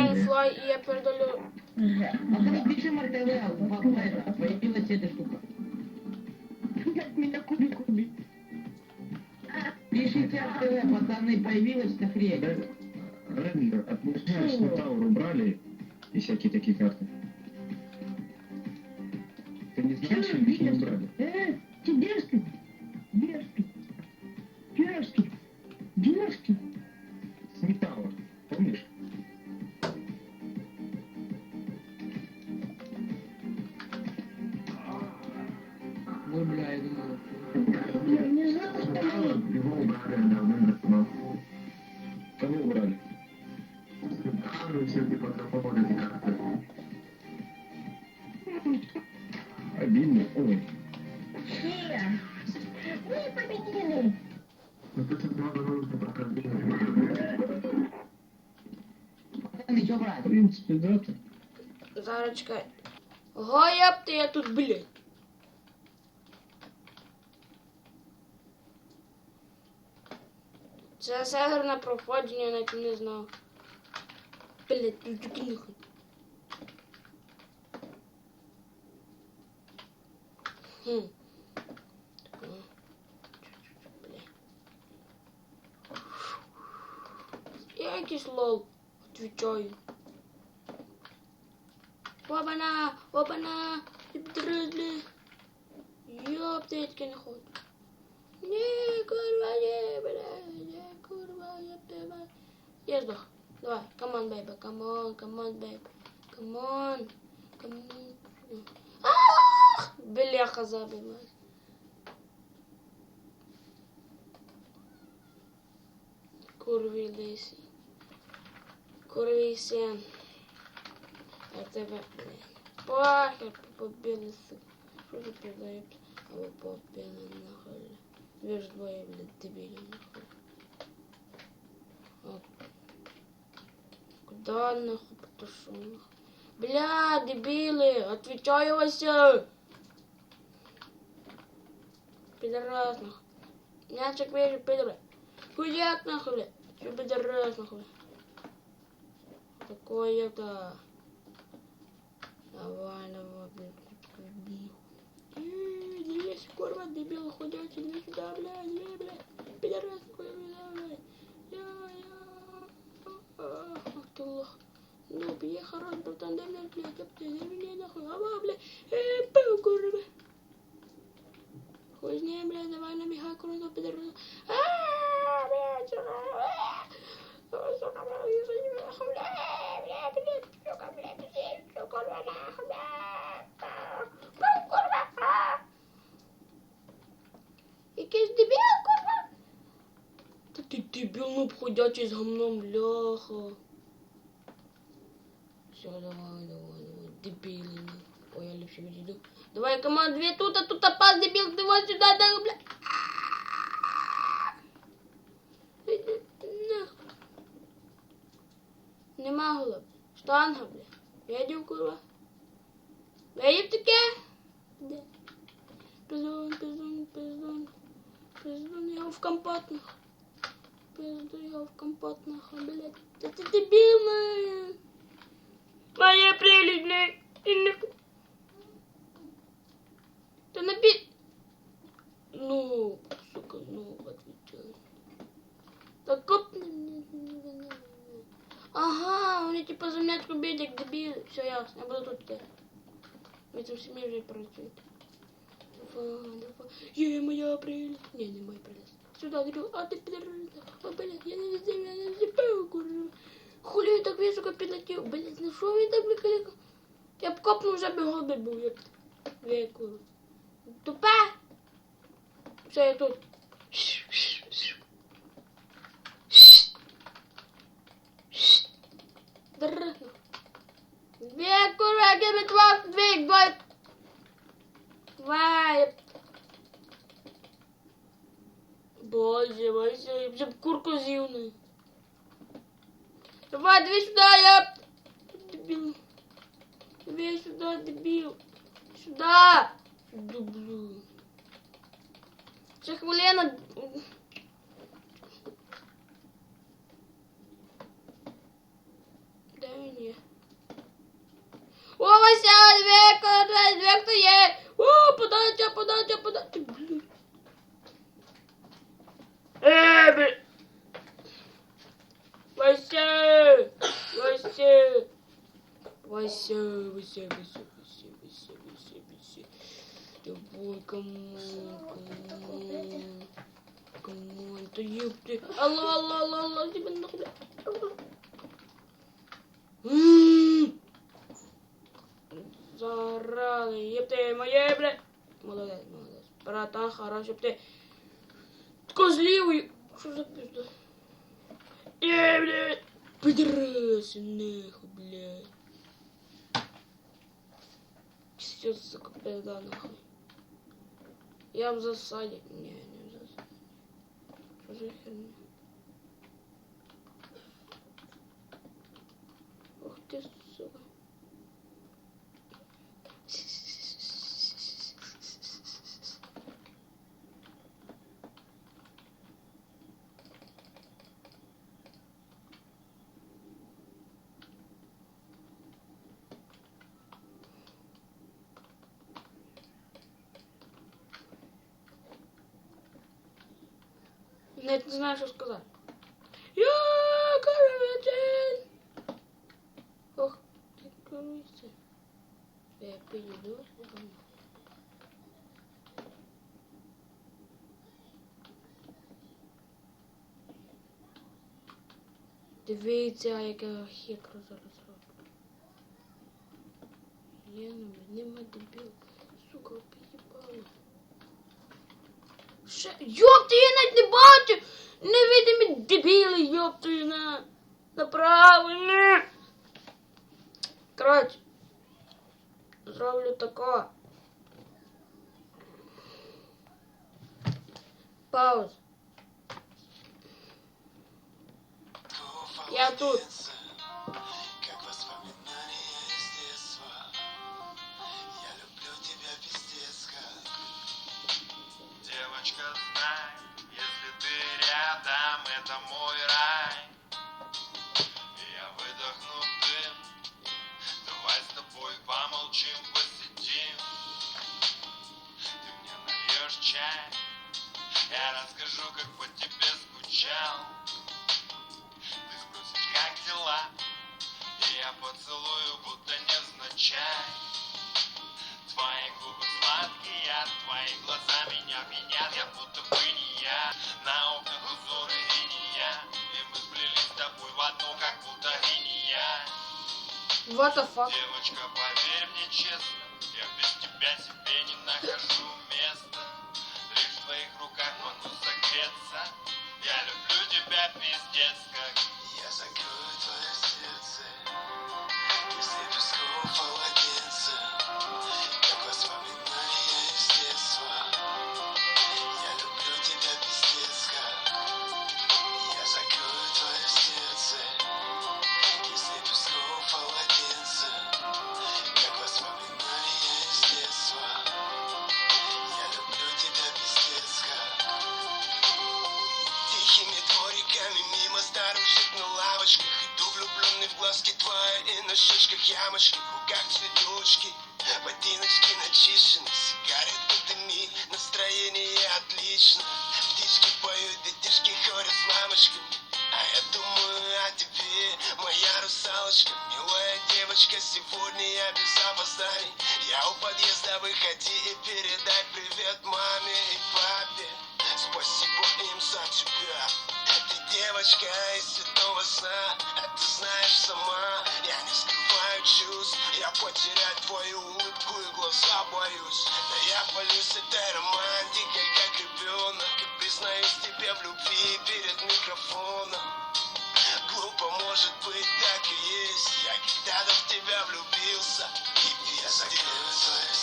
Dragonfly, и я передалю. А когда пишем РТВ, появилась эта штука. Меня кубик убит. Пишите РТВ, пацаны, появилась эта хрень. Рендер, отмечаешь, Метаур убрали и всякие такие карты. Ты не знаешь, что их не убрали? Э, ты дерзкий, бля, я они. его убрали, да, Вендер, Кого убрали? Там все типа эти карты. Обидно. Ой. Мы победили. Ну тут надо нужно что в принципе, да, ты. Зараз чекай. Гаяпти я тут, блядь. Це сервер на проходження, я навіть не знав. Блядь, ну таки нахуй. Хм. Я якийсь лол, отвечаю. Опана! Опана! Дрызли! Ёптетки ход. Не, курва, не, бля, Я сдох. Давай, камон, бэйби, камон, камон, бэйби. Камон, камон. Ах! Бляха забилась. Курви лисі. Курви сен. Я тебе пахер побили сука. Що ти продаєш? Або побили нахуй. Ви ж двоє, блядь, дебілі нахуй. Потушу нахуй? Бля, дебилы, отвечаю Вася. Пидорас нахуй. Мячик вижу, пидоры. Хуяк нахуй, бля. Че пидорас нахуй. Такое-то. Давай, давай, блядь, иди. Эй, Здесь, курва, дебил ходячий, иди сюда, блядь, иди, блядь. Пидорас, нахуй, сюда, блядь. Я, я. Ах ты лох. Ну, я хорош, братан, дай мне, блядь, ёпта, дай мне нахуй, ава, блядь. Эй, пау, курва. Хуй с ней, блядь, давай набегай, курва, пидорас. Ааа, блядь, сука. Ой, сука, блядь, я за ним нахуй, блядь, блядь, блядь, сука, блядь, блядь, сука, курва, нахуй, блядь. Пау, курва. А. Якийсь дебіл, курва. Та ти дебіл, ну обходячий з гамном, бляха. Все, давай, давай, давай, дебіли. Ой, я ліпше відійду. Давай, команд, дві тут, а тут опас, дебіл, давай сюди, дай, бля. Іди нахуй. Нема голов. Штанга, бля. Видів, курва. Видів таке? Де? Пиздун, пиздун, пиздун. Пиздун його в компот, нахуй. Пизду його в компот, нахуй, блядь. Та ти дебіл, Все ясно, я буду тут теперь. Ви там самі вже працюєте. Є моя прелесть. Не, не моя прелесть. Сюда, дебіл. А ти підарила. О, блядь, я не знаю, я не знаю, курва. Хули я так високо підлетів. Блядь, на що він так бликаліка? Я б копнув вже би голби був, як веку. Тупе. Все, я тут. Дрррррр. Давай, Боже, боже, я вже курку з'ївну. Давай, дві сюда, я... Дебіл. Дві сюда, дебіл. сюда. Дублю. Ще хвилина... Де він є? О, Вася, дві, две хто є? О, подача, подача, подача. Блін. Е, блін. Вася! Вася! Вася, Вася, Вася, Вася, Вася, Вася, Вася. Давай, камон, камон. Камон, да ёпты. Алло, алло, алло, алло, тебе нахуй. Зараза, ёпты, моя, бля. Молодец, молодец. Братан, хорош, ёпты. Козливый. Что за пизда? Э, блядь. Пидорасы, нахуй, блядь. Все, сука, пизда, нахуй. Я в засаде. Не, не в засаде. Что за херня? Навіть не знаю, що сказати. Я короче. Ох, ти короче. Я підійду. Дивіться, яка хекра зараз роблю. Я не нема дебіл. Сука, під'їбала. Ще... Йопти, я навіть не бачу! Невидимі дебіли, йопти, на... Направо, не! Коротше. Зроблю тако. Пауз. Я тут. Сладкие, твои глаза меня пьянят Я будто бы не я, на окнах узоры иния И мы сплелись с тобой в одну, как будто иния What the fuck? Девочка, поверь мне честно, я без тебя себе не нахожу места. Лишь в твоих руках могу согреться. Я люблю тебя пиздец как. Я закрою твое и на щечках ямочки В руках цветочки, ботиночки начищены Сигаретка дыми, настроение отлично. Птички поют, детишки ходят с мамочками. А я думаю о тебе, моя русалочка. Милая девочка, сегодня я без опозданий. Я у подъезда, выходи и передай привет маме и папе. Спасибо им за тебя девочка из седого сна А ты знаешь сама. Я не скрываю чувств Я потерять твою улыбку и глаза боюсь. Да я полюсь этой романтикой, как ребенок И признаюсь тебе в любви перед микрофоном. Глупо, может быть, так и есть. Я когда-то в тебя влюбился И я сердце